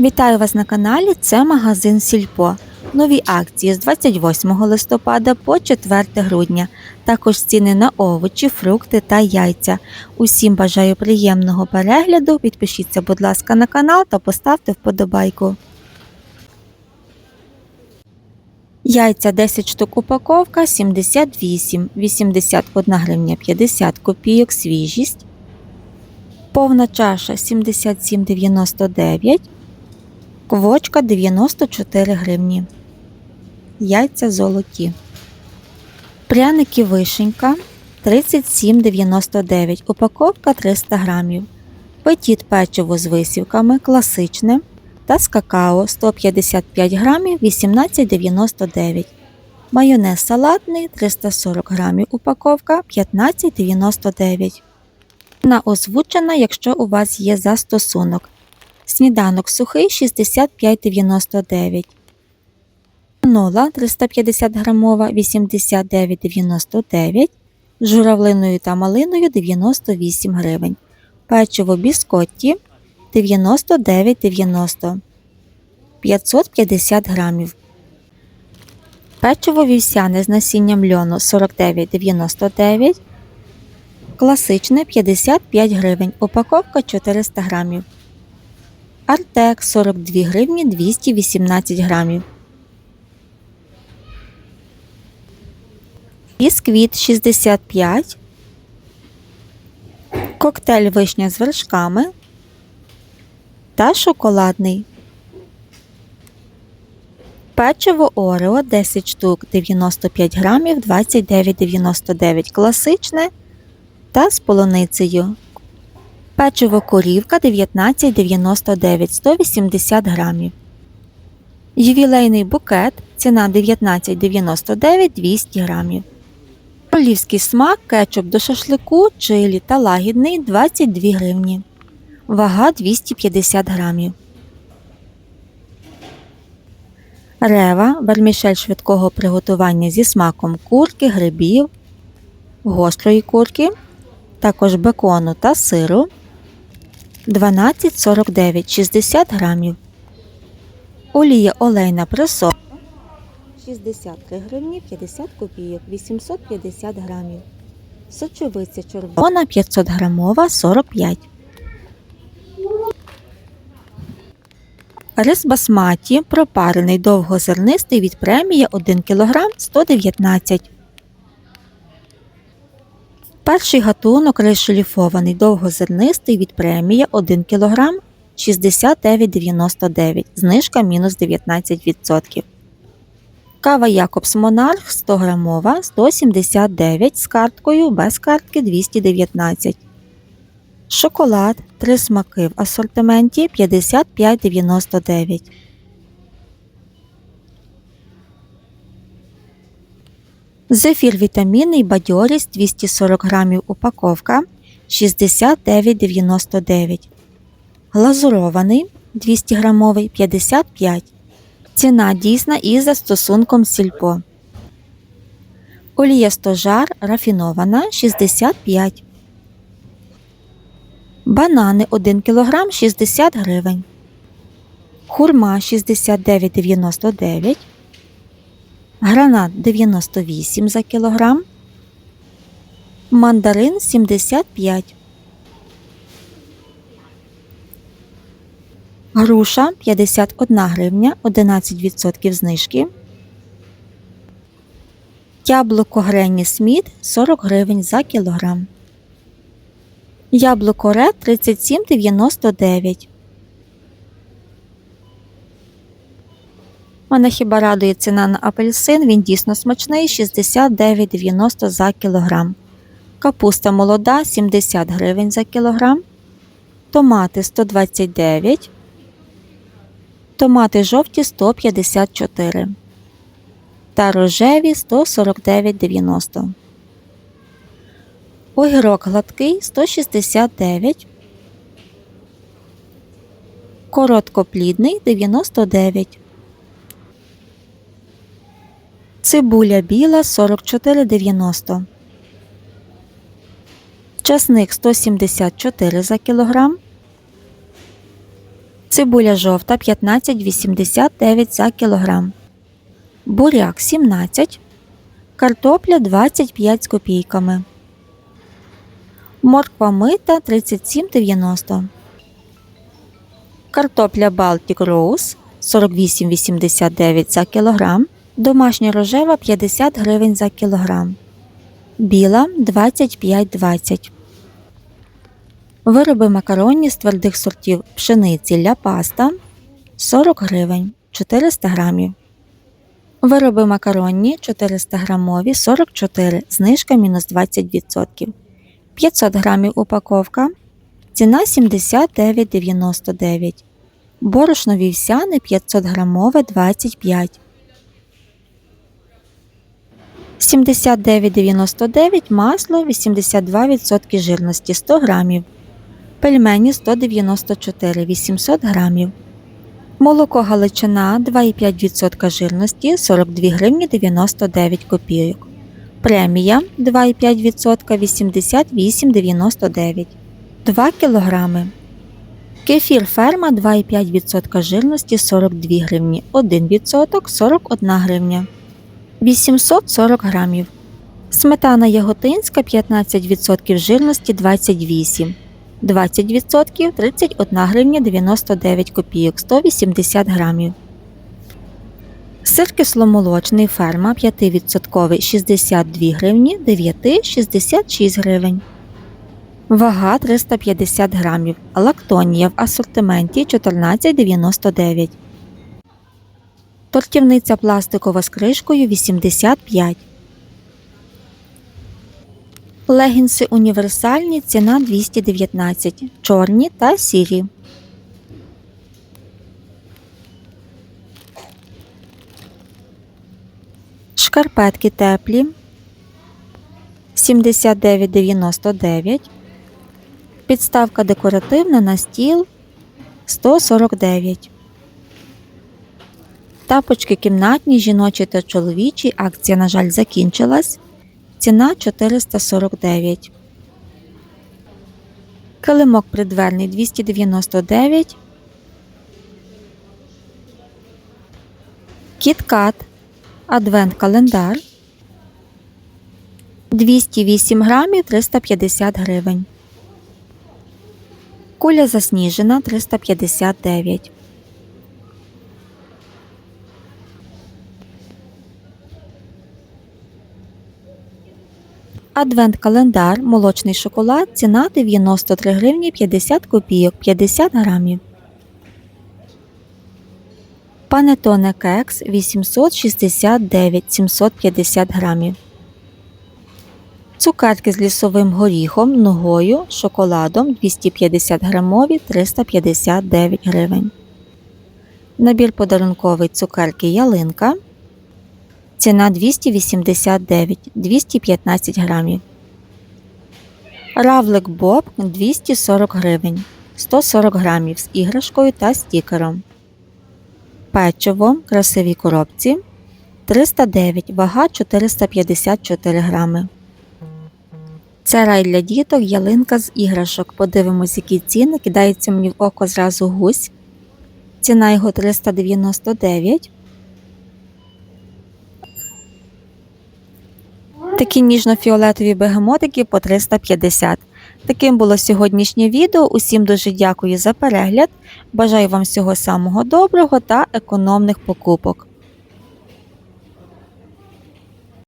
Вітаю вас на каналі. Це магазин Сільпо. Нові акції з 28 листопада по 4 грудня. Також ціни на овочі, фрукти та яйця. Усім бажаю приємного перегляду. Підпишіться, будь ласка, на канал та поставте вподобайку. Яйця 10 штук упаковка 78, 81 гривня 50 копійок свіжість. Повна чаша 77,99. Квочка 94 гривні. Яйця золоті. Пряники вишенька 37,99. Упаковка 300 грамів. Петіт печиво з висівками класичне та з какао 155 грамів 18,99. Майонез салатний 340 грамів. Упаковка 15,99. На озвучена, якщо у вас є застосунок. Сніданок сухий 65,99. Нола 350 грамова 89,99. З журавлиною та малиною 98 гривень. Печиво біскотті 99,90 550 грамів. Печиво вівсяне з насінням льону 49,99. Класичне 55 гривень. Упаковка 400 грамів. Артек 42 гривні 218 грамів. Бісквіт 65. Коктейль вишня з вершками та шоколадний. Печиво Орео 10 штук 95 грамів 29,99 класичне та з полуницею. Печиво корівка 19,99 180 грамів. Ювілейний букет ціна 19,99 200 грамів. Королівський смак, кетчуп до шашлику, чилі та лагідний 22 гривні. Вага 250 грамів. Рева вермішель швидкого приготування зі смаком курки, грибів, гострої курки, також бекону та сиру 12,49 60 грамів. Олія олейна пресо 63 гривні 50 копійок 850 грамів. Сочовиця червона 500 грамова 45. Рис басматі пропарений довгозернистий від премія 1 кг 119 Перший гатунок рис шліфований довгозернистий від премія 1 кг 69,99 знижка мінус 19%. Кава Якобс Монарх 100 грамова 179 з карткою без картки 219. Шоколад 3 смаки в асортименті 55,99. Зефір вітамінний бадьорість 240 грамів упаковка 69,99. Глазурований 200 грамовий 55. Ціна дійсна із застосунком сільпо. Олія стожар рафінована 65. Банани 1 кг 60 гривень. Хурма 69,99. Гранат 98 за кілограм. Мандарин 75. Груша 51 гривня 11% знижки. Яблуко Гренні Сміт 40 гривень за кілограм. Яблуко Ред 37,99. Мене хіба радує ціна на апельсин, він дійсно смачний 69,90 за кілограм. Капуста молода 70 гривень за кілограм. Томати 129. Томати жовті 154 та рожеві 149,90. Огірок гладкий 169. Короткоплідний 99. Цибуля біла 44,90. Часник 174 за кілограм. Цибуля жовта 15,89 за кілограм. Буряк 17. Картопля 25 з копійками. Морква мита 37,90. Картопля Baltic Rose 48,89 за кілограм. Домашня рожева 50 гривень за кілограм. Біла 25,20. Вироби макаронні з твердих сортів пшениці ля паста 40 гривень 400 грамів. Вироби макаронні 400 грамові 44, знижка мінус 20%. 500 грамів упаковка. Ціна 79,99. Борошно вівсяне 500 грамове 25. 79,99 масло 82% жирності 100 грамів. Пельмені 194 800 грамів. Молоко Галичина 2,5% жирності 42 гривні 99 копійок. Премія 2,5% 88,99 2 кг. Кефір ферма 2,5% жирності 42 гривні 1% 41 гривня. 840 грамів. Сметана яготинська 15% жирності 28 20% 31 гривня 99 копійок 180 грамів. Сир кисломолочний ферма 5% 62 гривні 9 66 гривень. Вага 350 грамів. Лактонія в асортименті 14,99. Тортівниця пластикова з кришкою 85. Легінси універсальні ціна 219, чорні та сірі. Шкарпетки теплі 79,99. Підставка декоративна на стіл 149. Тапочки кімнатні, жіночі та чоловічі. Акція, на жаль, закінчилась. Ціна 449. Килимок придверний 299. Кіткат. Адвент календар. 208 грамів 350 гривень. Куля засніжена 359. Адвент-календар, молочний шоколад, ціна 93 гривні 50 копійок 50 грамів. Панетоне кекс 869 750 грамів. Цукерки з лісовим горіхом, ногою, шоколадом 250 грамові 359 гривень. Набір подарунковий цукерки ялинка. Ціна 289 215 грамів. Равлик Боб 240 гривень 140 грамів з іграшкою та стікером. Печиво в красивій коробці 309 вага 454 грами. Це рай для діток, ялинка з іграшок. Подивимось, які ціни. Кидається мені в око зразу гусь. Ціна його 399. Такі ніжно-фіолетові бегемотики по 350. Таким було сьогоднішнє відео. Усім дуже дякую за перегляд. Бажаю вам всього самого доброго та економних покупок.